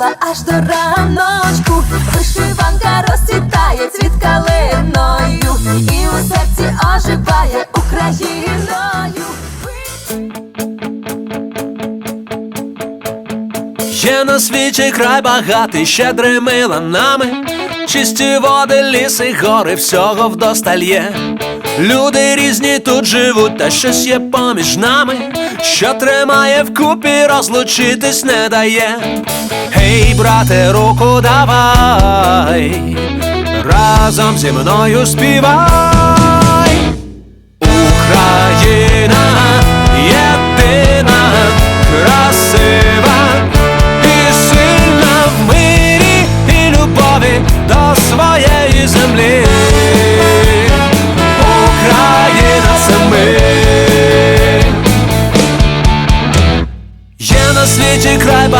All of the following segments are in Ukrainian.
співала аж до раночку. Вишиванка розцвітає цвіт калиною, і у серці оживає Україною. Ще на світі край багатий щедрими ланами, чисті води, ліси, гори, всього вдосталь є. Люди різні тут живуть, та щось є поміж нами, що тримає вкупі, розлучитись не дає. Гей, брате, руку давай, разом зі мною співай.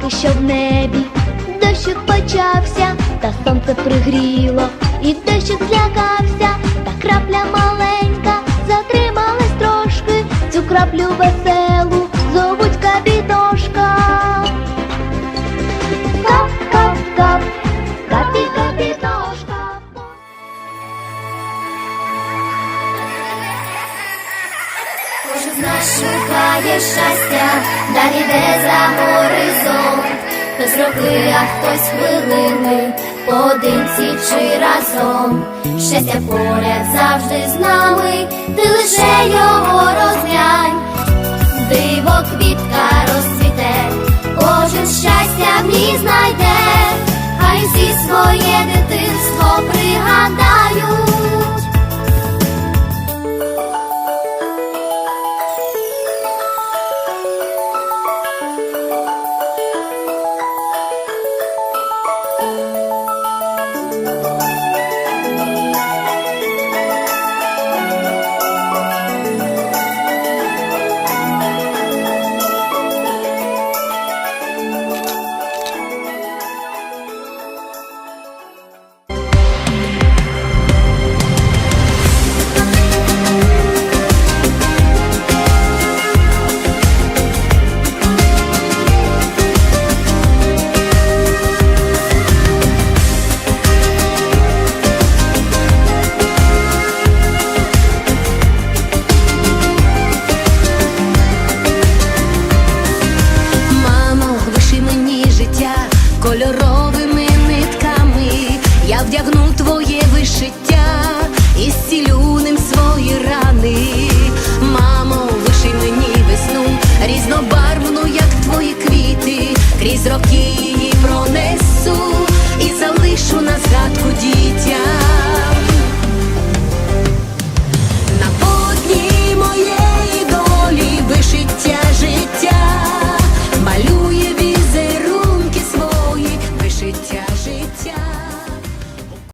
Хмарки, що в небі, дощик почався, та сонце пригріло, і дощик злякався, А хтось хвилини, поодинці чи разом. Щастя поряд завжди з нами, ти лише його розглянь. Диво квітка розцвіте, кожен щастя в ній знайде, хай всі своє Вдягну твоє вишиття і зцілю ним свої рани. Мамо, виши мені весну різнобарвну, як твої квіти, крізь роки